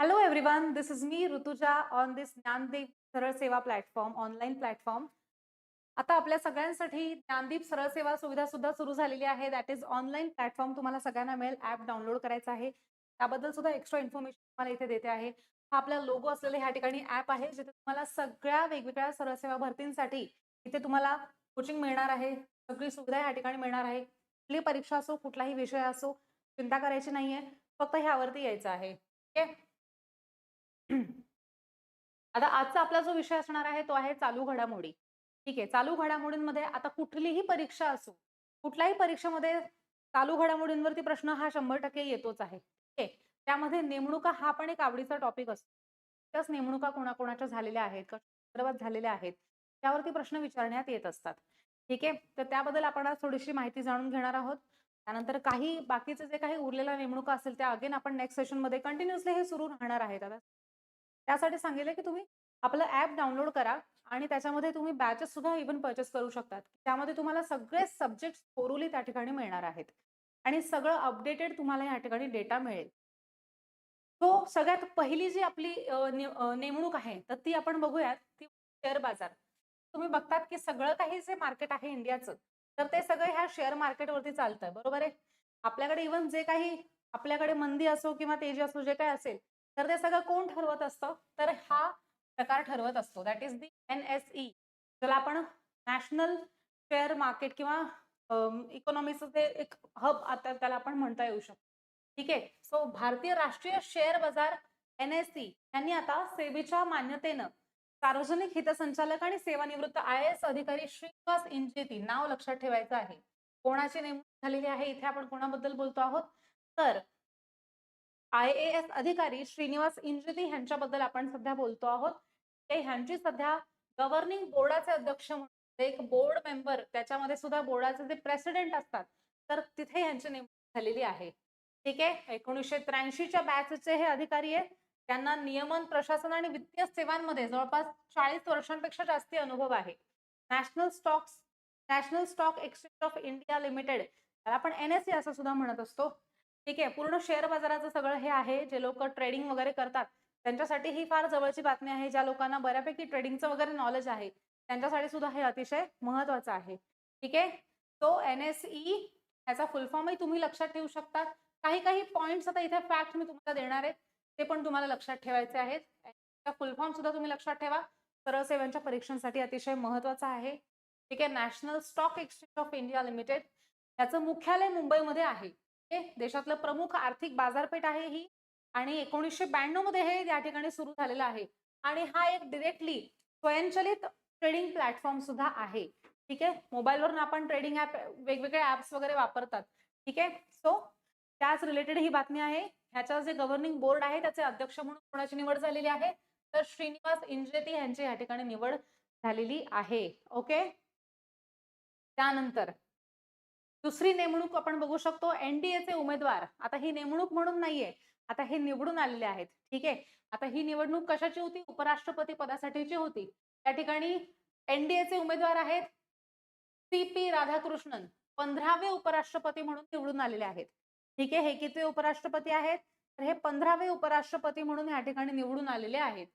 Hello one this is me Rutuja on this Gyandeep सरळ सेवा platform online platform आता आपल्या सगळ्यांसाठी ज्ञानदीप सरळ सेवा सुविधा सुद्धा सुरू झालेली आहे. दॅट इज ऑनलाईन प्लॅटफॉर्म तुम्हाला सगळ्यांना मिळेल. ऍप डाउनलोड करायचा आहे. त्याबद्दल सुद्धा एक्स्ट्रा इन्फॉर्मेशन तुम्हाला इथे देते आहे. हा आपला लोगो असलेला ह्या ठिकाणी ऍप आहे जिथे तुम्हाला सगळ्या वेगवेगळ्या सरळ सेवा भरतींसाठी इथे तुम्हाला कोचिंग मिळणार आहे. सगळी सुविधा या ठिकाणी मिळणार आहे. कुठली परीक्षा असो कुठलाही विषय असो चिंता करायची नाहीये. फक्त ह्यावरती यायचं आहे. ठीक आहे आता आजचा आपला जो विषय असणार आहे तो आहे चालू घडामोडी. ठीक आहे चालू घडामोडींमध्ये आता कुठलीही परीक्षा असो कुठल्याही परीक्षेमध्ये चालू घडामोडींवरती प्रश्न हा शंभर टक्के येतोच आहे. ठीक आहे त्यामध्ये नेमणुका हा पण एक आवडीचा टॉपिक असतो. त्याच नेमणुका कोणाकोणाच्या झालेल्या आहेत का संदर्भात झालेल्या आहेत त्यावरती प्रश्न विचारण्यात येत असतात. ठीक आहे तर त्याबद्दल आपण आज थोडीशी माहिती जाणून घेणार आहोत. त्यानंतर काही बाकीचे जे काही उरलेल्या नेमणुका असेल त्या अगेन आपण नेक्स्ट सेशनमध्ये कंटिन्युअसली हे सुरू राहणार आहेत. आता त्यासाठी सांगितलं की तुम्ही आपलं ऍप डाउनलोड करा आणि त्याच्यामध्ये तुम्ही बॅचेस सुद्धा इव्हन परचेस करू शकतात. त्यामध्ये तुम्हाला सगळे सब्जेक्ट थोरुली त्या ठिकाणी मिळणार आहेत. आणि सगळं अपडेटेड तुम्हाला या ठिकाणी डेटा मिळेल. तो सगळ्यात पहिली जी आपली नेमणूक आहे तर ती आपण बघूयात. ती शेअर बाजार. तुम्ही बघतात की सगळं काही जे मार्केट आहे इंडियाचं तर ते सगळं ह्या शेअर मार्केटवरती चालतंय. बरोबर आहे? आपल्याकडे इव्हन जे काही आपल्याकडे मंदी असो किंवा तेजी असो जे काही असेल तर ते सगळं कोण ठरवत असतं? तर हा प्रकार ठरवत असतो. That is the N S E ज्याला आपण नॅशनल शेअर मार्केट किंवा इकॉनॉमीचं ते एक हब आता त्याला आपण म्हणता येऊ शकतो. ठीक आहे? सो भारतीय राष्ट्रीय शेअर बाजार एन एस सी यांनी आता सेबीच्या मान्यतेनं सार्वजनिक हितसंचालक आणि सेवानिवृत्त आय एस अधिकारी श्रीनिवास इंजेती नाव लक्षात ठेवायचं आहे. कोणाची नेमणूक झालेली आहे? इथे आपण कोणाबद्दल बोलतो आहोत? तर आय ए एस अधिकारी श्रीनिवास इंजिती ह्यांच्याबद्दल आपण सध्या बोलतो आहोत. ते ह्यांची सध्या गव्हर्निंग बोर्डाचे अध्यक्ष म्हणून एक बोर्ड मेंबर त्याच्यामध्ये सुद्धा बोर्डाचे जे प्रेसिडेंट असतात तर तिथे यांची नेमणूक झालेली आहे. ठीक आहे? एकोणीसशे त्र्याऐंशीच्या बॅचचे हे अधिकारी आहेत. त्यांना नियमन प्रशासन आणि वित्तीय सेवांमध्ये जवळपास चाळीस वर्षांपेक्षा जास्ती अनुभव आहे. National stocks national stock exchange of India limited त्याला आपण एन एस सी असं सुद्धा म्हणत असतो. ठीक आहे पूर्ण शेअर बाजाराचं सगळं हे आहे जे लोक ट्रेडिंग वगैरे करतात त्यांच्यासाठी ही फार जवळची बातमी आहे ज्या लोकांना बऱ्यापैकी ट्रेडिंगचं वगैरे नॉलेज आहे त्यांच्यासाठी सुद्धा हे अतिशय महत्वाचं आहे. ठीक आहे? तो एन एस ई ह्याचा फुल फॉर्मही तुम्ही लक्षात ठेवू शकता. काही काही पॉईंट्स आता इथे फॅक्ट मी तुम्हाला देणार आहे ते पण तुम्हाला लक्षात ठेवायचे आहेत. त्या फुल फॉर्म सुद्धा तुम्ही लक्षात ठेवा. सरळ सेवांच्या परीक्षांसाठी अतिशय महत्त्वाचा आहे. ठीक आहे? National stock exchange of India limited याचं मुख्यालय मुंबईमध्ये आहे. देशातलं प्रमुख आर्थिक बाजारपेठ आहे ही आणि एकोणीसशे ब्याण्णवमध्ये हे या ठिकाणी सुरू झालेलं आहे. आणि हा एक डिरेक्टली स्वयंचलित ट्रेडिंग प्लॅटफॉर्म सुद्धा आहे. ठीक आहे? मोबाईलवरून आपण ट्रेडिंग ऍप वेगवेगळे ऍप्स वगैरे वापरतात. ठीक आहे? सो त्याच रिलेटेड ही बातमी आहे. ह्याचं जे गव्हर्निंग बोर्ड आहे त्याचे अध्यक्ष म्हणून कोणाची निवड झालेली आहे? तर श्रीनिवास इंजेती यांची या ठिकाणी निवड झालेली आहे. ओके त्यानंतर दुसरी नेमणूक आपण बघू शकतो. एनडीएचे उमेदवार आता ही नेमणूक म्हणून नाहीये आता हे निवडून आलेले आहेत. ठीक आहे? आता ही निवडणूक कशाची होती? उपराष्ट्रपती पदासाठीची होती. त्या ठिकाणी एनडीएचे उमेदवार आहेत सी पी राधाकृष्णन पंधरावे उपराष्ट्रपती म्हणून निवडून आलेले आहेत. ठीक आहे? हे किती उपराष्ट्रपती आहेत? तर हे पंधरावे उपराष्ट्रपती म्हणून या ठिकाणी निवडून आलेले आहेत.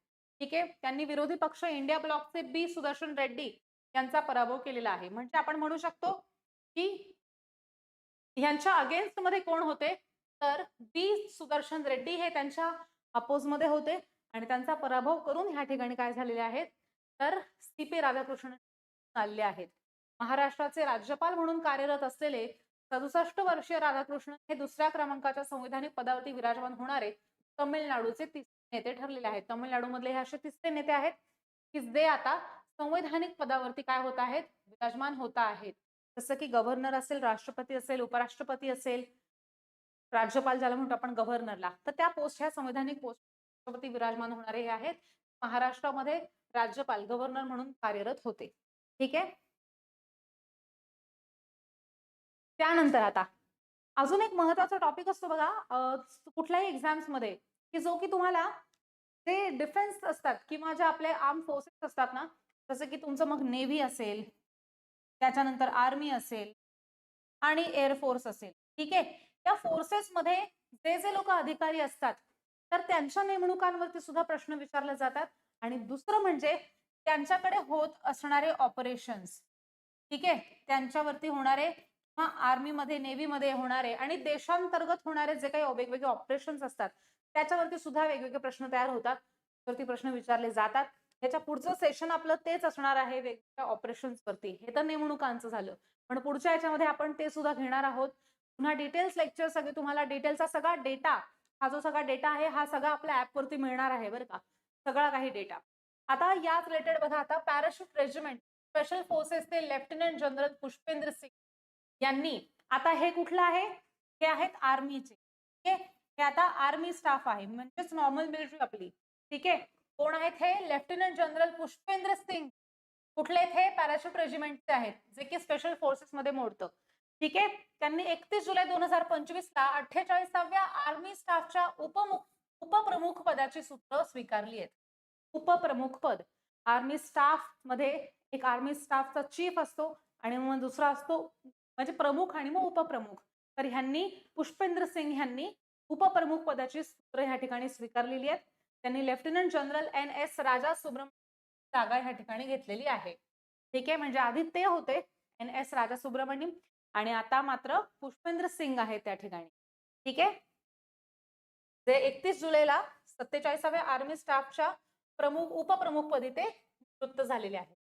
ठीक आहे? त्यांनी विरोधी पक्ष इंडिया ब्लॉकचे बी सुदर्शन रेड्डी यांचा पराभव केलेला आहे. म्हणजे आपण म्हणू शकतो की ह्यांच्या अगेन्स्टमध्ये कोण होते? तर बी सुदर्शन रेड्डी हे त्यांच्या अपोजमध्ये होते आणि त्यांचा पराभव करून ह्या ठिकाणी काय झालेले आहेत? तर सी पी राधाकृष्णन आलेले आहेत. महाराष्ट्राचे राज्यपाल म्हणून कार्यरत असलेले सदुसष्ट वर्षीय राधाकृष्णन हे दुसऱ्या क्रमांकाच्या संविधानिक पदावरती विराजमान होणारे तमिळनाडूचे तिसरे नेते ठरलेले आहेत. तमिळनाडूमधले हे असे तिसरे नेते आहेत की जे आता संवैधानिक पदावरती काय होत आहेत? विराजमान होत आहेत. जसं की गव्हर्नर असेल राष्ट्रपती असेल उपराष्ट्रपती असेल राज्यपाल ज्याला म्हणतो आपण गव्हर्नरला तर त्या पोस्ट ह्या संवैधानिक पोस्ट राष्ट्रपती विराजमान होणारे हे आहेत. महाराष्ट्रामध्ये राज्यपाल गव्हर्नर म्हणून कार्यरत होते. ठीक आहे? त्यानंतर आता अजून एक महत्त्वाचा टॉपिक असतो बघा कुठल्याही एक्झाम्समध्ये की जो की तुम्हाला जे डिफेन्स असतात किंवा जे आपले आर्म फोर्सेस असतात ना जसं की तुमचं मग नेव्ही असेल त्याच्यानंतर आर्मी असेल आणि एअरफोर्स असेल. ठीक आहे? त्या फोर्सेसमध्ये जे जे लोक अधिकारी असतात तर त्यांच्या नेमणुकांवरती सुद्धा प्रश्न विचारले जातात. आणि दुसरं म्हणजे त्यांच्याकडे होत असणारे ऑपरेशन्स ठीक आहे? त्यांच्यावरती होणारे किंवा आर्मीमध्ये नेव्हीमध्ये होणारे आणि देशांतर्गत होणारे जे काही वेगवेगळे ऑपरेशन्स असतात त्याच्यावरती सुद्धा वेगवेगळे प्रश्न तयार होतात. वरती प्रश्न विचारले जातात. ह्याच्या पुढचं सेशन आपलं तेच असणार आहे वेगवेगळ्या ऑपरेशन्स वरती. हे तर नेमणुकांचं झालं. पण पुढच्या याच्यामध्ये आपण ते सुद्धा घेणार आहोत. पुन्हा डिटेल्स लेक्चर सगळे तुम्हाला डिटेलचा सगळा डेटा हा जो सगळा डेटा आहे हा सगळा आपल्या ऍपवरती मिळणार आहे बरं का. सगळा काही डेटा आता याच रिलेटेड बघा आता पॅराशूट रेजिमेंट स्पेशल फोर्सेसचे लेफ्टनंट जनरल पुष्पेंद्र सिंग यांनी आता हे कुठलं आहे? हे आहेत आर्मीचे ठीक आहे? हे आता आर्मी स्टाफ आहे. म्हणजेच नॉर्मल मिलिटरी आपली. ठीक आहे? कोण आहेत हे? Lieutenant general Pushpendra Singh. कुठले आहेत हे? पॅराशूट रेजिमेंटचे आहेत जे की स्पेशल फोर्सेस मध्ये मोडतं. ठीक आहे? त्यांनी एकतीस जुलै दोन हजार पंचवीस ला अठ्ठेचाळीसाव्या आर्मी स्टाफच्या उपमुख उपप्रमुख पदाची सूत्र स्वीकारली आहेत. उपप्रमुख पद. आर्मी स्टाफमध्ये एक आर्मी स्टाफचा चीफ असतो आणि मग दुसरा असतो म्हणजे प्रमुख आणि मग उपप्रमुख. तर ह्यांनी पुष्पेंद्र सिंग ह्यांनी उपप्रमुख पदाची सूत्र ह्या ठिकाणी स्वीकारलेली आहेत. त्यांनी lieutenant general N S Raja Subramaniam जागा ह्या ठिकाणी घेतलेली आहे. ठीक आहे? म्हणजे आधी ते होते एन एस राजा सुब्रमण्यम आणि आता मात्र पुष्पेंद्र सिंग आहे त्या ठिकाणी. ठीक आहे? जे एकतीस जुलैला सत्तेचाळीसाव्या आर्मी स्टाफच्या प्रमुख उपप्रमुख पदी ते निवृत्त झालेले आहे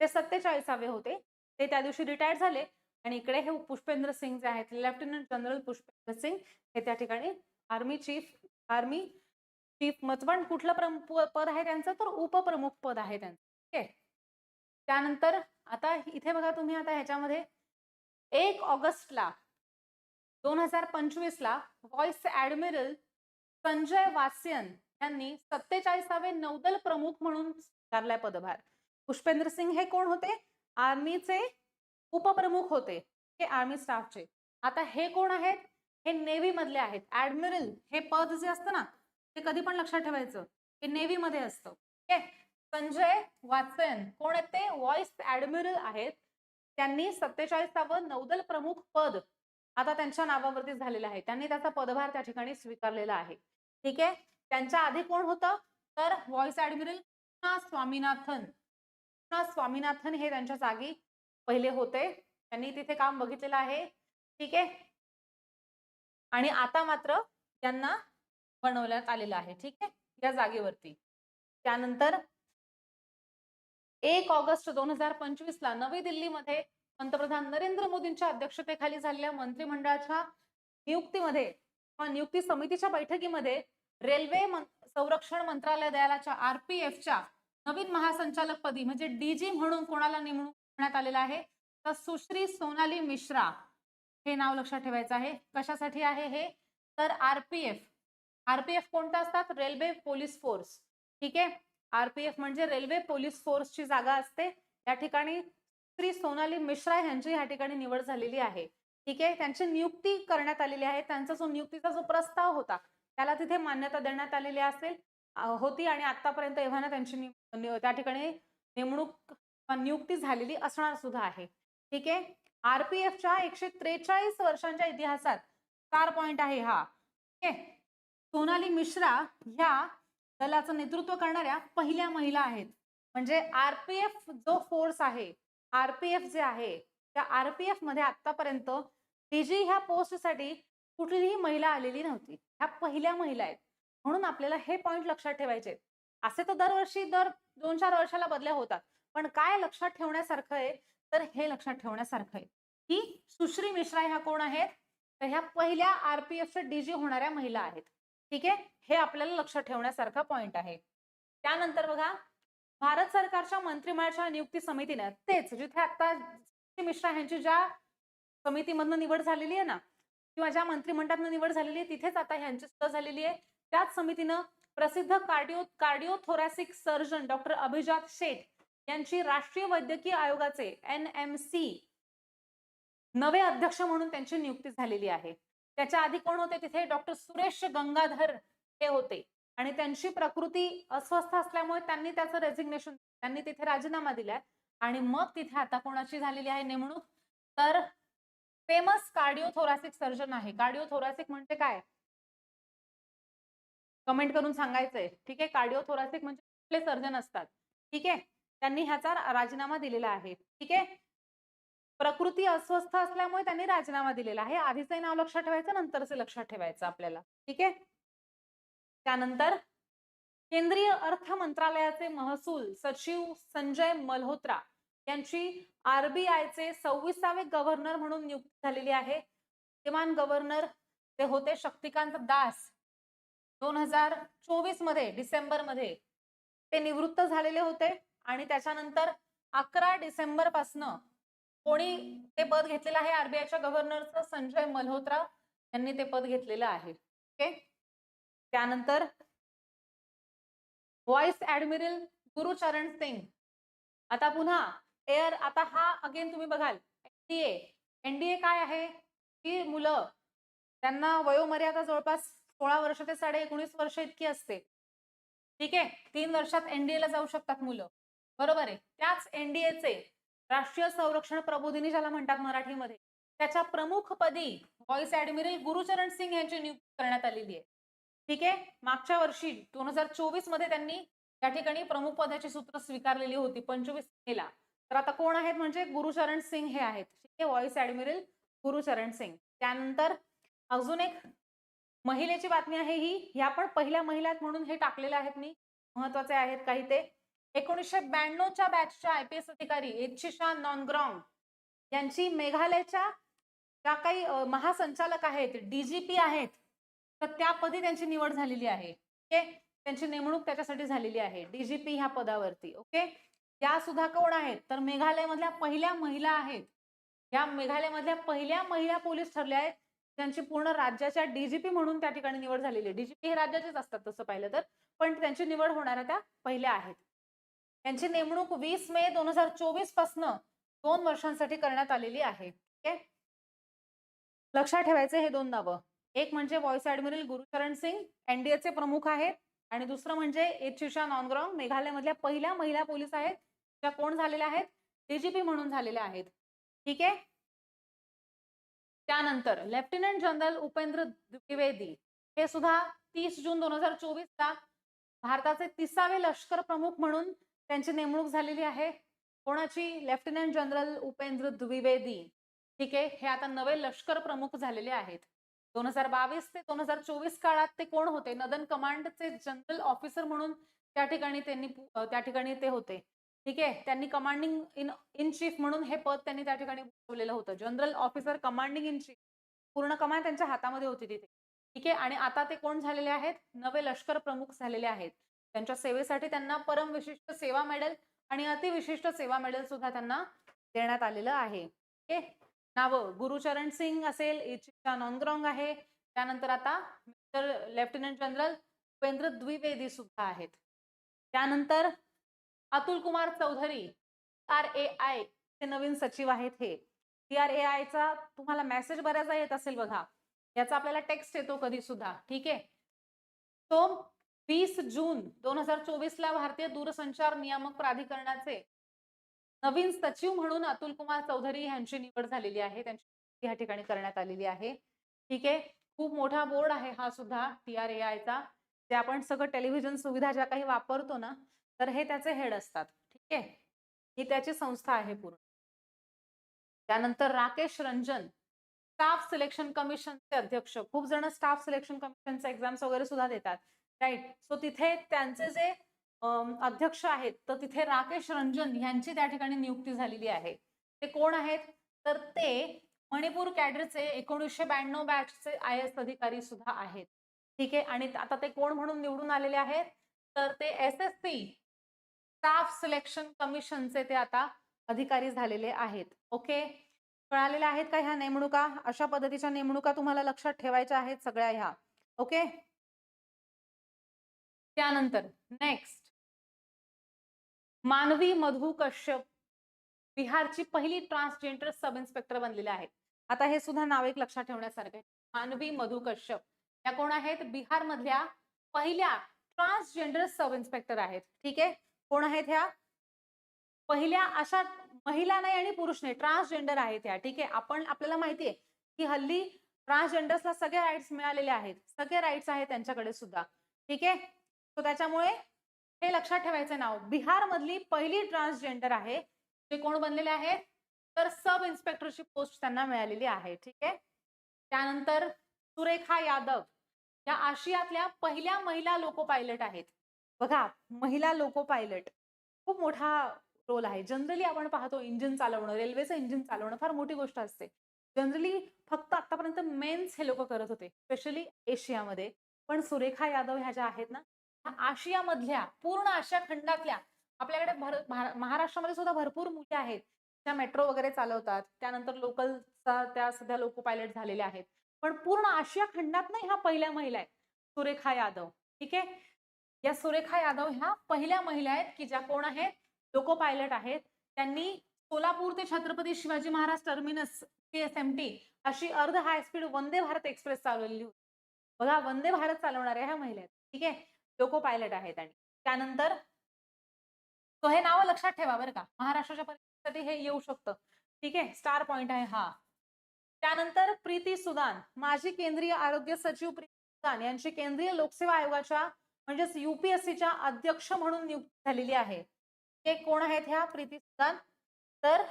ते सत्तेचाळीसावे होते. ते त्या दिवशी रिटायर्ड झाले. आणि इकडे हे पुष्पेंद्र सिंग जे आहेत लेफ्टनंट जनरल पुष्पेंद्र सिंग हे त्या ठिकाणी आर्मी चीफ आर्मी चीफ पण कुठलं प्रमुख पद आहे त्यांचं? तर उपप्रमुख पद आहे त्यांचं. ठीक आहे त्यानंतर आता इथे बघा तुम्ही आता ह्याच्यामध्ये एक ऑगस्टला दोन हजार पंचवीस ला व्हॉइस ऍडमिरल संजय वासियन यांनी सत्तेचाळीसावे नौदल प्रमुख म्हणून स्वीकारलाय पदभार. पुष्पेंद्र सिंग हे कोण होते? आर्मीचे उपप्रमुख होते. हे आर्मी स्टाफचे. आता हे कोण आहेत? हे नेव्ही मधले आहेत. ऍडमिरल हे पद जे असतं ना ते कधी पण लक्षात ठेवायचं हे नेव्ही मध्ये असतं. ओके? संजय वाचन कोण आहेत ते? व्हॉइस ऍडमिरल आहेत. त्यांनी सत्तेचाळीसावं नौदल प्रमुख पद आता त्यांच्या नावावरती झालेलं आहे. त्यांनी त्याचा पदभार त्या ठिकाणी स्वीकारलेला आहे. ठीक आहे? त्यांच्या आधी कोण होतं? तर व्हॉइस ऍडमिरल स्वामीनाथन. स्वामीनाथन हे त्यांच्या जागी पहिले होते. त्यांनी तिथे काम बघितलेलं आहे. ठीक आहे? आणि आता मात्र त्यांना बनवण्यात आलेलं आहे ठीक आहे? या जागेवरती. त्यानंतर एक ऑगस्ट दोन हजार पंचवीस ला नवी दिल्लीमध्ये पंतप्रधान नरेंद्र मोदींच्या अध्यक्षतेखाली झालेल्या मंत्रिमंडळाच्या नियुक्तीमध्ये किंवा नियुक्ती समितीच्या बैठकीमध्ये रेल्वे संरक्षण मंत्रालय दयालाच्या आरपीएफच्या नवीन महासंचालक पदी म्हणजे डीजी म्हणून कोणाला नेमणूक करण्यात आलेला आहे? तर सुश्री सोनाली मिश्रा. हे नाव लक्षात ठेवायचं आहे. कशासाठी आहे हे? तर आरपीएफ आरपीएफ कोणता असतात? Railway police force. ठीक आहे? आरपीएफ म्हणजे रेल्वे पोलीस फोर्सची जागा असते. या ठिकाणी श्री सोनाली मिश्रा यांची या ठिकाणी निवड झालेली आहे. ठीक आहे? त्यांची नियुक्ती करण्यात आलेली आहे. त्यांचा जो नियुक्तीचा जो प्रस्ताव होता त्याला तिथे मान्यता देण्यात आलेली असेल. होती आणि आतापर्यंत एव्हाना त्यांची त्या ठिकाणी नेमणूक नियुक्ती झालेली असणार सुद्धा आहे. ठीक आहे? आरपीएफच्या एकशे त्रेचाळीस वर्षांच्या इतिहासात चार पॉइंट आहे हा. ठीक आहे? सोनाली मिश्रा ह्या दलाचं नेतृत्व करणाऱ्या पहिल्या महिला आहेत. म्हणजे आरपीएफ जो फोर्स आहे आरपीएफ जे आहे त्या आरपीएफमध्ये आतापर्यंत डीजी ह्या पोस्टसाठी कुठलीही महिला आलेली नव्हती. ह्या पहिल्या महिला आहेत. म्हणून आपल्याला हे पॉइंट लक्षात ठेवायचे असे तर दरवर्षी दर दोन चार वर्षाला बदल्या होतात. पण काय लक्षात ठेवण्यासारखं आहे तर हे लक्षात ठेवण्यासारखं आहे की सुश्री मिश्रा ह्या कोण आहेत? तर ह्या पहिल्या आरपीएफच्या डीजी होणाऱ्या महिला आहेत. ठीक आहे? हे आपल्याला लक्षात ठेवण्यासारखा पॉइंट आहे. त्यानंतर बघा भारत सरकारच्या मंत्रिमंडळाच्या नियुक्ती समितीने तेच जिथे आता मिश्रा यांची ज्या समितीमधनं निवड झालेली आहे ना किंवा ज्या मंत्रिमंडळातनं निवड झालेली आहे तिथेच आता ह्यांची सुद्धा झालेली आहे. त्याच समितीनं प्रसिद्ध कार्डिओ कार्डिओथोरॅसिक सर्जन डॉक्टर अभिजात शेठ यांची राष्ट्रीय वैद्यकीय आयोगाचे एन एम सी नवे अध्यक्ष म्हणून त्यांची नियुक्ती झालेली आहे. त्याच्या आधी कोण होते? तिथे डॉक्टर सुरेश गंगाधर हे होते. आणि त्यांची प्रकृती अस्वस्थ असल्यामुळे त्यांनी त्याचं रेझिग्नेशन त्यांनी तिथे राजीनामा दिलाय. आणि मग तिथे आता कोणाची झालेली आहे नेमणूक? तर फेमस कार्डिओथोरॅसिक सर्जन आहे. कार्डिओथोरॅसिक म्हणजे काय? कमेंट करून सांगायचंय. ठीक आहे? कार्डिओथोरॅसिक म्हणजे कुठले सर्जन असतात? ठीक आहे? त्यांनी ह्याचा राजीनामा दिलेला आहे. ठीक आहे? प्रकृती अस्वस्थ असल्यामुळे त्यांनी राजीनामा दिलेला आहे. आधीचंही नाव लक्षात ठेवायचं नंतरचं लक्षात ठेवायचं आपल्याला. ठीक आहे? त्यानंतर केंद्रीय अर्थ मंत्रालयाचे महसूल सचिव संजय मल्होत्रा यांची आरबीआयचे सव्वीसावे गव्हर्नर म्हणून नियुक्ती झालेली आहे. विद्यमान गव्हर्नर ते होते शक्तिकांत दास. दोन हजार चोवीसमध्ये डिसेंबरमध्ये ते निवृत्त झालेले होते आणि त्याच्यानंतर अकरा डिसेंबर पासनं कोणी ते पद घेतलेलं आहे आरबीआयच्या गव्हर्नरचं संजय मल्होत्रा यांनी ते पद घेतलेलं आहे. ओके? त्यानंतर व्हॉइस ऍडमिरल गुरुचरण सिंग. आता पुन्हा एअर आता हा अगेन तुम्ही बघाल. एनडीए एनडीए काय आहे? की मुलं त्यांना वयोमर्यादा जवळपास सोळा वर्ष ते साडे एकोणीस वर्ष इतकी असते. ठीक आहे? तीन वर्षात एनडीए ला जाऊ शकतात मुलं. बरोबर आहे? त्याच एनडीएचे राष्ट्रीय संरक्षण प्रबोधिनी ज्याला म्हणतात मराठीमध्ये त्याच्या प्रमुख पदी व्हॉइस ऍडमिरल गुरुचरण सिंग यांची नियुक्ती करण्यात आलेली आहे. ठीक आहे? मागच्या वर्षी दोन हजार चोवीसमध्ये त्यांनी या ठिकाणी प्रमुख पदाची सूत्र स्वीकारलेली होती पंचवीस मेला. तर आता कोण आहेत म्हणजे? गुरुचरण सिंग हे आहेत. ठीक आहे? Vice admiral Gurcharan Singh. त्यानंतर अजून एक महिलेची बातमी आहे ही. ह्या पण पहिल्या महिला म्हणून हे टाकलेल्या आहेत मी. महत्त्वाचे आहेत काही ते. एकोणीसशे ब्याण्णवच्या बॅचच्या आय पी एस अधिकारी एचिशा नॉनग्रॉंग यांची मेघालयच्या ज्या काही महासंचालक आहेत डीजीपी आहेत तर त्यापदी त्यांची निवड झालेली आहे. ओके? त्यांची नेमणूक त्याच्यासाठी झालेली आहे डीजीपी ह्या पदावरती. ओके? या सुद्धा कोण आहेत? तर मेघालयमधल्या पहिल्या महिला आहेत. या मेघालयमधल्या पहिल्या महिला पोलीस ठरल्या आहेत. त्यांची पूर्ण राज्याच्या डीजीपी म्हणून त्या ठिकाणी निवड झालेली आहे. डीजीपी हे राज्याचेच असतात तसं पाहिलं तर पण त्यांची निवड होणाऱ्या त्या पहिल्या आहेत. त्यांची नेमणूक वीस मे दोन हजार चोवीसपासून दोन वर्षांसाठी करण्यात आलेली आहे. लक्षात ठेवायचे हे दोन नावं. एक म्हणजे व्हॉइस ऍडमिरल गुरुचरण सिंग एनडीएचे प्रमुख आहेत. आणि दुसरं म्हणजे एचिशा नॉनग्रॉंग मेघालयमधल्या पहिल्या महिला पोलीस आहेत ज्या कोण झालेल्या आहेत? डीजीपी म्हणून झालेल्या आहेत. ठीक आहे? त्यानंतर लेफ्टनंट जनरल उपेंद्र द्विवेदी हे सुद्धा तीस जून दोन हजार चोवीस ला भारताचे तिसावे लष्कर प्रमुख म्हणून त्यांची नेमणूक झालेली आहे. कोणाची? Lieutenant general Upendra Dwivedi. ठीक आहे? हे आता नवे लष्कर प्रमुख झालेले आहेत. दोन हजार बावीस ते दोन हजार चोवीस काळात ते कोण होते? नदन कमांडचे जनरल ऑफिसर म्हणून त्या ठिकाणी त्यांनी त्या ठिकाणी ते होते. ठीक आहे? त्यांनी कमांडिंग इन इन चीफ म्हणून हे पद त्यांनी त्या ठिकाणी भूषवलेलं होतं. General officer commanding in chief पूर्ण कमांड त्यांच्या हातामध्ये होती तिथे. ठीक आहे? आणि आता ते कोण झालेले आहेत? नवे लष्कर प्रमुख झालेले आहेत. त्यांच्या सेवेसाठी त्यांना परम विशिष्ट सेवा मेडल आणि अतिविशिष्ट सेवा मेडल सुद्धा त्यांना देण्यात आलेलं आहे. ओके? नावं गुरुचरण सिंग असेल इचिका नॉनग्रॉंग आहे. त्यानंतर आता mister lieutenant general Upendra Dwivedi सुद्धा आहेत. त्यानंतर Atul Kumar Chaudhary R A I चे नवीन सचिव आहेत हे. टी आर ए आयचा तुम्हाला मेसेज बऱ्याचदा येत असेल बघा. याचा आपल्याला टेक्स्ट येतो कधी सुद्धा ठीक? आहे तो वीस जून दोन हजार चोवीस ला भारतीय दूरसंचार नियामक प्राधिकरणाचे नवीन सचिव म्हणून अतुल कुमार चौधरी यांची निवड झालेली आहे. त्यांची या ठिकाणी करण्यात आलेली आहे. ठीक आहे? खूप मोठा बोर्ड आहे हा सुद्धा टी आर ए आयचा जे आपण सगळं टेलिव्हिजन सुविधा ज्या काही वापरतो ना तर हे त्याचे हेड असतात. ठीक आहे? ही त्याची संस्था आहे पूर्ण. त्यानंतर राकेश रंजन स्टाफ सिलेक्शन कमिशनचे अध्यक्ष. खूप जण स्टाफ सिलेक्शन कमिशनचे एक्झाम्स वगैरे सुद्धा देतात. राईट सो तिथे त्यांचे जे अध्यक्ष आहेत तर तिथे राकेश रंजन यांची त्या ठिकाणी नियुक्ती झालेली आहे. ते कोण आहेत? तर ते मणिपूर कॅडरचे एकोणीसशे ब्याण्णव बॅचचे आय एस अधिकारी सुद्धा आहेत. ठीक आहे? आणि आता ते कोण म्हणून निवडून आलेले आहेत? तर ते S S C staff selection कमिशनचे ते आता अधिकारी झालेले आहेत. ओके? कळालेल्या आहेत का ह्या नेमणुका? अशा पद्धतीच्या नेमणुका तुम्हाला लक्षात ठेवायच्या आहेत सगळ्या ह्या. ओके? त्यानंतर नेक्स्ट मानवी मधु कश्यप बिहारची पहिली ट्रान्सजेंडर सब इन्स्पेक्टर बनलेले आहेत. आता हे सुद्धा नाव एक लक्षात ठेवण्यासारखं आहे. मानवी मधु कश्यप. या कोण आहेत? बिहार मधल्या पहिल्या ट्रान्सजेंडर सब इन्स्पेक्टर आहेत. ठीक आहे? कोण आहेत ह्या? पहिल्या अशा महिला नाही आणि पुरुष नाही. ट्रान्सजेंडर आहेत ह्या. ठीक आहे? आपण आपल्याला माहितीये की हल्ली ट्रान्सजेंडर्सला सगळे राईट्स मिळालेले आहेत. सगळे राईट्स आहेत त्यांच्याकडे सुद्धा. ठीक आहे? सो त्याच्यामुळे हे लक्षात ठेवायचं नाव. बिहार मधली पहिली ट्रान्सजेंडर आहे जे कोण बनलेले आहेत तर सब इन्स्पेक्टरची पोस्ट त्यांना मिळालेली आहे ठीक आहे? त्यानंतर सुरेखा यादव. या आशियातल्या पहिल्या महिला लोको पायलट आहेत. बघा महिला लोको पायलट खूप मोठा रोल आहे. जनरली आपण पाहतो इंजिन चालवणं रेल्वेचं इंजिन चालवणं फार मोठी गोष्ट असते. जनरली फक्त आतापर्यंत मेन्स हे लोक करत होते स्पेशली एशियामध्ये. पण सुरेखा यादव ह्या ज्या आहेत ना आशियामधल्या पूर्ण आशिया खंडातल्या आपल्याकडे भर महाराष्ट्रामध्ये सुद्धा भरपूर मुली आहेत. त्या मेट्रो वगैरे चालवतात. त्यानंतर लोकलचा त्या सध्या लोको पायलट झालेल्या आहेत. पण पूर्ण आशिया खंडात ह्या पहिल्या महिला आहेत. सुरेखा यादव. ठीक आहे? या सुरेखा यादव ह्या पहिल्या महिला आहेत की ज्या कोण आहेत? लोको पायलट आहेत. त्यांनी सोलापूर ते छत्रपती शिवाजी महाराज टर्मिनस टी अशी अर्ध high speed Vande Bharat express चालवलेली होती. बघा वंदे भारत चालवणाऱ्या ह्या महिला आहेत. ठीक आहे? लोको पायलट आहेत आणि. त्यानंतर तो हे नाव लक्षात ठेवा बरं का. महाराष्ट्राच्या परीक्षेसाठी हे येऊ शकतं. ठीक आहे? स्टार पॉइंट आहे हा. त्यानंतर प्रीती सुदान माजी केंद्रीय आरोग्य सचिव प्रीती सुदान यांची केंद्रीय लोकसेवा आयोगाच्या म्हणजेच युपीएससीच्या अध्यक्ष म्हणून नियुक्ती झालेली आहे. ते कोण आहेत ह्या? प्रीती सुदान. तर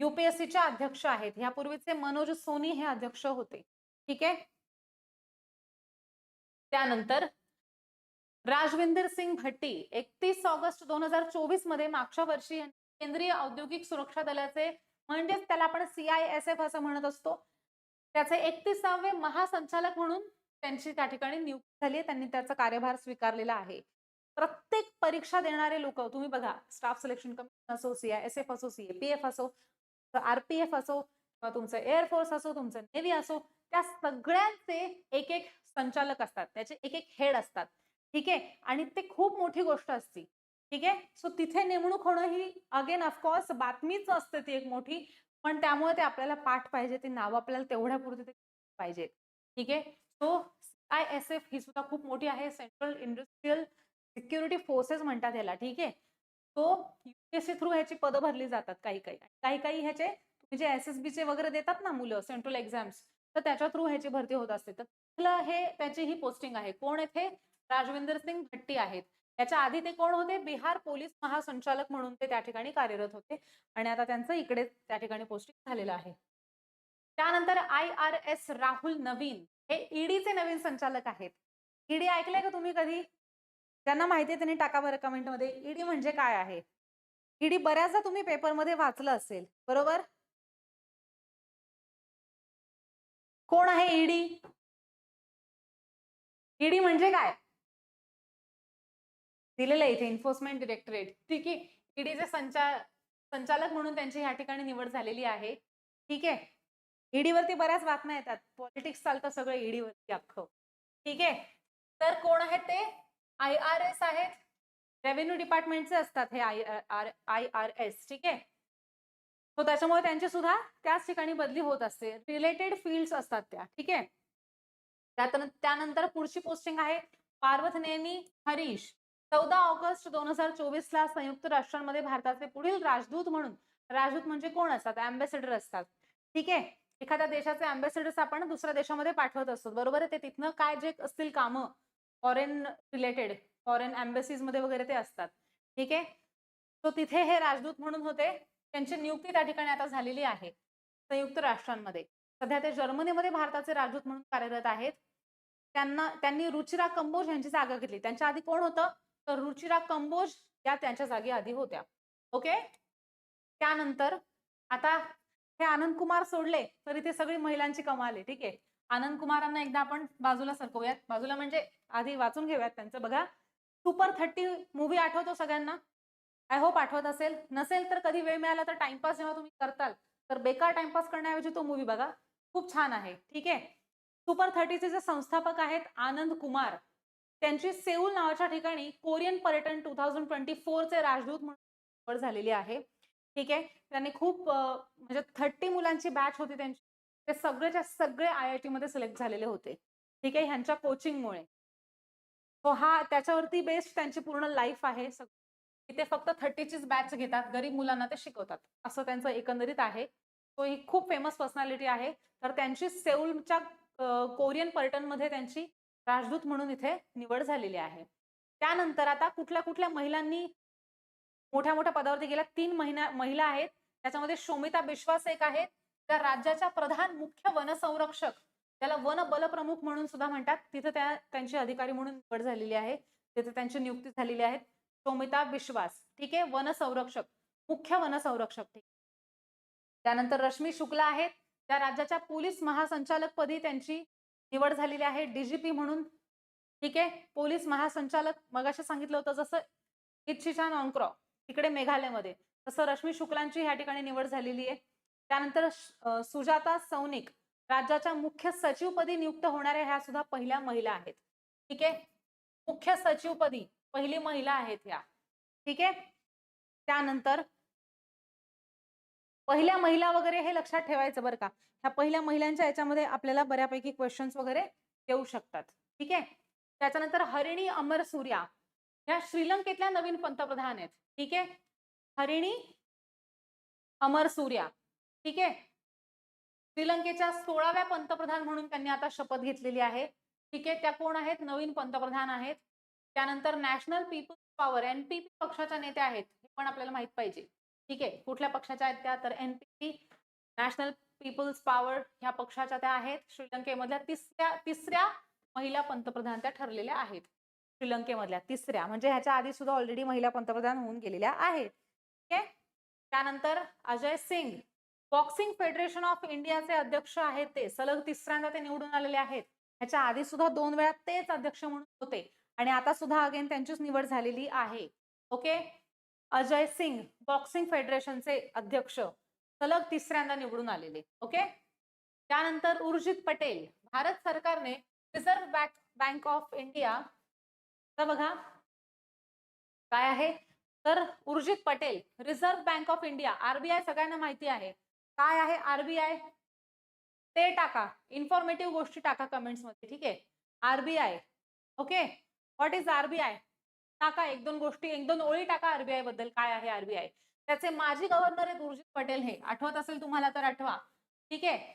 युपीएससीच्या अध्यक्ष आहेत. यापूर्वीचे मनोज सोनी हे अध्यक्ष होते. ठीक आहे? त्यानंतर राजविंदर सिंग भट्टी एकतीस ऑगस्ट दोन हजार चोवीसमध्ये मागच्या वर्षी केंद्रीय औद्योगिक सुरक्षा दलाचे म्हणजेच त्याला आपण सीआयएसएफ असं म्हणत असतो. त्याचे एकतीसावे महासंचालक म्हणून त्यांची त्या ठिकाणी नियुक्ती झाली त्यांनी त्याचा कार्यभार स्वीकारलेला आहे. प्रत्येक परीक्षा देणारे लोक तुम्ही बघा स्टाफ सिलेक्शन कमिशन असो सीआयएसएफ असो सीएपीएफ असो आरपीएफ असो किंवा तुमचं एअरफोर्स असो तुमचं नेव्ही असो त्या सगळ्यांचे एक एक संचालक असतात. त्याचे एक एक हेड असतात. ठीक आहे? आणि ते खूप मोठी गोष्ट असते. ठीक आहे? सो तिथे नेमणूक होणं ही अगेन ऑफकोर्स बातमीच असते ती एक मोठी पण त्यामुळे ते आपल्याला पाठ पाहिजे ते नाव आपल्याला तेवढ्या पुरते ते पाहिजे. ठीक आहे? सो आय एस एफ ही सुद्धा खूप मोठी आहे सेंट्रल इंडस्ट्रियल सिक्युरिटी फोर्सेस म्हणतात याला ठीक आहे? सो युपीएससी थ्रू ह्याची पदं भरली जातात काही काही. काही काही ह्याचे तुम्ही जे एस एस बीचे वगैरे देतात ना मुलं सेंट्रल एक्झाम्स तर त्याच्या थ्रू ह्याची भरती होत असते. तर हे त्याची ही पोस्टिंग आहे. कोण येथे राजविंदर सिंग भट्टी आहेत. याच्या आधी ते कोण होते? बिहार पोलीस महासंचालक म्हणून ते त्या ठिकाणी कार्यरत होते. आणि आता त्यांचं इकडे त्या ठिकाणी पोस्टिंग झालेलं आहे. त्यानंतर I R S Rahul Naveen हे ईडीचे नवीन संचालक आहेत. ईडी ऐकलंय का तुम्ही कधी? त्यांना माहिती आहे त्यांनी टाका बरं कमेंटमध्ये ईडी म्हणजे काय आहे? ईडी बऱ्याचदा तुम्ही पेपरमध्ये वाचलं असेल. बरोबर? कोण आहे ईडी ईडी म्हणजे काय? दिलेलं आहे इथे एन्फोर्समेंट डिरेक्टरेट ठीक आहे? ईडीचे संचा संचालक म्हणून त्यांची ह्या ठिकाणी निवड झालेली आहे. ठीक आहे? ईडीवरती बऱ्याच बातम्या येतात. पॉलिटिक्स चालतं सगळं ईडीवरती अख्खं. ठीक आहे? तर कोण आहेत ते? आय आर एस आहेत. रेव्हेन्यू डिपार्टमेंटचे असतात हे I R I R S ठीक आहे? सो त्याच्यामुळे त्यांची सुद्धा त्याच ठिकाणी बदली होत असते. रिलेटेड फील्ड्स असतात त्या. ठीक आहे? त्यानंतर पुढची पोस्टिंग आहे. पार्वतनेनी हरीश. चौदा ऑगस्ट दोन हजार चोवीस ला संयुक्त राष्ट्रांमध्ये भारताचे पुढील राजदूत म्हणून राजदूत म्हणजे कोण असतात? अँबेसेडर असतात. ठीक आहे? एखाद्या देशाचे अँबेसेडर्स आपण दुसऱ्या देशामध्ये पाठवत असतो. बरोबर आहे ते? तिथनं काय जे असतील कामं फॉरेन रिलेटेड फॉरेन अँबेसीजमध्ये वगैरे ते असतात. ठीक आहे? सो तिथे हे राजदूत म्हणून होते. त्यांची नियुक्ती त्या ठिकाणी आता झालेली आहे. संयुक्त राष्ट्रांमध्ये. सध्या ते जर्मनीमध्ये भारताचे राजदूत म्हणून कार्यरत आहेत. त्यांना त्यांनी रुचिरा कंबोज यांची जागा घेतली. त्यांच्या आधी कोण होतं? तर रुचिरा कंबोज या त्यांच्या जागी आधी होत्या. ओके? त्यानंतर आता हे आनंद कुमार सोडले तरी ते सगळी महिलांची कमाल आहे ठीक आहे. आनंद कुमारांना एकदा आपण बाजूला सरकवूयात. बाजूला म्हणजे आधी वाचून घेऊयात त्यांचं. बघा सुपर थर्टी मूवी आठवतो सगळ्यांना? आय होप आठवत असेल. नसेल तर कधी वेळ मिळाला तर टाइमपास जेव्हा तुम्ही करताल तर बेकार टाइमपास करण्याऐवजी तो मूवी बघा. खूप छान आहे ठीक आहे. सुपर थर्टीचे जे संस्थापक आहेत आनंद कुमार त्यांची सेऊल नावाच्या ठिकाणी कोरियन पर्यटन टू थाउजंड ट्वेंटी फोरचे राजदूत म्हणून निवड झालेली आहे. ठीक आहे? त्यांनी खूप म्हणजे थर्टी मुलांची बॅच होती त्यांची. ते सगळेच्या सगळे आय आय टी मध्ये सिलेक्ट झालेले होते. ठीक आहे? ह्यांच्या कोचिंगमुळे सो हा त्याच्यावरती बेस्ड त्यांची पूर्ण लाईफ आहे. ते फक्त थर्टीचीच बॅच घेतात. गरीब मुलांना ते शिकवतात. असं त्यांचं एकंदरीत आहे. सो ही खूप फेमस पर्सनॅलिटी आहे. तर त्यांची सेऊलच्या कोरियन पर्यटनमध्ये त्यांची राजदूत म्हणून इथे निवड झालेली आहे. त्यानंतर आता कुठल्या कुठल्या महिलांनी मोठ्या मोठ्या पदावरती गेल्या तीन महिना महिला आहेत. त्याच्यामध्ये शोमिता बिश्वास एक आहेत. त्या राज्याच्या प्रधान मुख्य वनसंरक्षक त्याला वन बलप्रमुख म्हणून सुद्धा म्हणतात. तिथे त्या त्यांची अधिकारी म्हणून निवड झालेली आहे. तिथे त्यांची नियुक्ती झालेली आहे. शोमिता बिश्वास ठीक आहे? वनसंरक्षक मुख्य वनसंरक्षक ठीक त्यानंतर रश्मी शुक्ला आहेत. त्या राज्याच्या पोलीस महासंचालक पदी त्यांची निवड झालेली आहे. डीजीपी म्हणून. ठीक आहे? पोलीस महासंचालक मगाशी सांगितलं होतं जसं इच्छिशा नॉनक्रॉ तिकडे मेघालयमध्ये. तसं रश्मी शुक्लांची ह्या ठिकाणी निवड झालेली आहे. त्यानंतर सुजाता सौनिक राज्याच्या मुख्य सचिवपदी नियुक्त होणाऱ्या ह्या सुद्धा पहिल्या महिला आहेत. ठीक आहे? मुख्य सचिवपदी पहिली महिला आहेत ह्या. ठीक आहे? त्यानंतर पहिल्या महिला वगैरे हे लक्षात ठेवायचं बरं का. ह्या पहिल्या महिलांच्या याच्यामध्ये आपल्याला बऱ्यापैकी क्वेश्चन्स वगैरे येऊ शकतात. ठीक आहे? त्याच्यानंतर हरिणी अमर सूर्या. ह्या श्रीलंकेतल्या नवीन पंतप्रधान आहेत. ठीक आहे? हरिणी अमर सूर्या. ठीक आहे? श्रीलंकेच्या सोळाव्या पंतप्रधान म्हणून त्यांनी आता शपथ घेतलेली आहे. ठीक आहे? त्या कोण आहेत? नवीन पंतप्रधान आहेत. त्यानंतर नॅशनल पीपल्स पॉवर एनपीपी पक्षाच्या नेत्या आहेत. हे पण आपल्याला माहीत पाहिजे. ठीक आहे? कुठल्या पक्षाच्या आहेत त्या? तर एनपीपी नॅशनल पीपल्स पॉवर ह्या पक्षाच्या त्या आहेत. श्रीलंकेमधल्या तिसऱ्या तिसऱ्या महिला पंतप्रधान त्या ठरलेल्या आहेत. श्रीलंकेमधल्या तिसऱ्या म्हणजे ह्याच्या आधी सुद्धा ऑलरेडी महिला पंतप्रधान होऊन गेलेल्या आहेत. ठीक आहे त्यानंतर Ajay Singh boxing federation of इंडियाचे अध्यक्ष आहेत ते. सलग तिसऱ्यांदा ते निवडून आलेले आहेत. ह्याच्या आधी सुद्धा दोन वेळा तेच अध्यक्ष म्हणून होते. आणि आता सुद्धा अगेन त्यांचीच निवड झालेली आहे. ओके अजय सिंग बॉक्सिंग फेडरेशनचे अध्यक्ष. सलग तिसऱ्यांदा निवडून आलेले ओके त्यानंतर उर्जित पटेल भारत सरकारने reserve bank bank of India बघा काय आहे? तर Urjit Patel reserve bank of India RBI सगळ्यांना माहिती आहे. काय आहे आरबीआय ते टाका इन्फॉर्मेटिव्ह गोष्टी टाका कमेंट्समध्ये ठीक आहे? RBI okay what is RBI टाका एक दोन गोष्टी एक दोन ओळी टाका आरबीआयबद्दल काय आहे आरबीआय त्याचे माजी गव्हर्नर आहेत उर्जित पटेल हे. आठवत असेल तुम्हाला तर आठवा. ठीक आहे?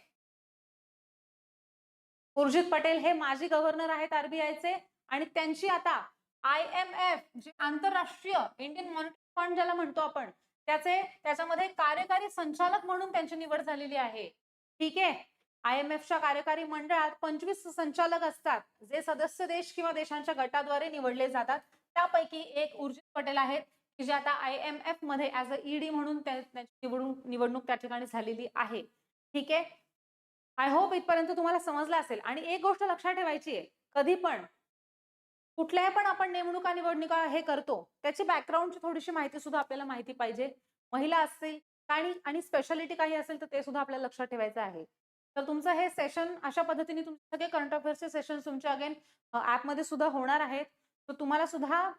उर्जित पटेल हे माजी गव्हर्नर आहेत आरबीआयचे आणि त्यांची आता आय एम एफ जे आंतरराष्ट्रीय इंडियन मॉनिटरी फंड ज्याला म्हणतो आपण त्याचे त्याच्यामध्ये कार्यकारी संचालक म्हणून त्यांची निवड झालेली आहे. ठीक आहे? आय एम एफच्या कार्यकारी मंडळात पंचवीस संचालक असतात जे सदस्य देश किंवा देशांच्या गटाद्वारे निवडले जातात. त्यापैकी एक उर्जित पटेल आहेत. जे आता आय एम एफमध्ये ऍज अ ईडी म्हणून त्यांची निवडणूक त्या ठिकाणी झालेली आहे. ठीक आहे? आय होप इथपर्यंत तुम्हाला समजलं असेल. आणि एक गोष्ट लक्षात ठेवायची आहे. कधी पण कुठल्याही पण आपण नेमणुका निवडणुका हे करतो त्याची बॅकग्राऊंडची थोडीशी माहिती सुद्धा आपल्याला माहिती पाहिजे. महिला असतील आणि आणि स्पेशालिटी काही असेल तर ते सुद्धा आपल्याला लक्षात ठेवायचं आहे. तर तुमचं हे सेशन अशा पद्धतीने तुमचे सगळे करंट अफेअर्सचे सेशन तुमचे अगेन ॲपमध्ये सुद्धा होणार आहेत. तर तुम्हाला सुद्धा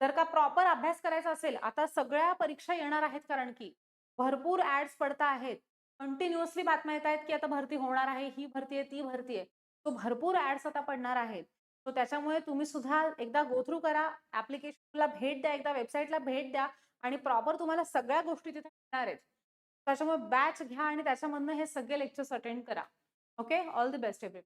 जर का प्रॉपर अभ्यास करायचा असेल आता सगळ्या परीक्षा येणार आहेत कारण की भरपूर ऍड्स पडता आहेत कंटिन्युअसली बातम्या येत आहेत की आता भरती होणार आहे ही भरती आहे ती भरती आहे. तो भरपूर ऍड्स आता पडणार आहेत. सो त्याच्यामुळे तुम्ही सुद्धा एकदा गोथ्रू करा ऍप्लिकेशनला भेट द्या एकदा वेबसाईटला भेट द्या आणि प्रॉपर तुम्हाला सगळ्या गोष्टी तिथे मिळणार आहेत. त्याच्यामुळे बॅच घ्या आणि त्याच्यामधनं हे सगळे लेक्चर्स अटेंड करा. Okay? All the best every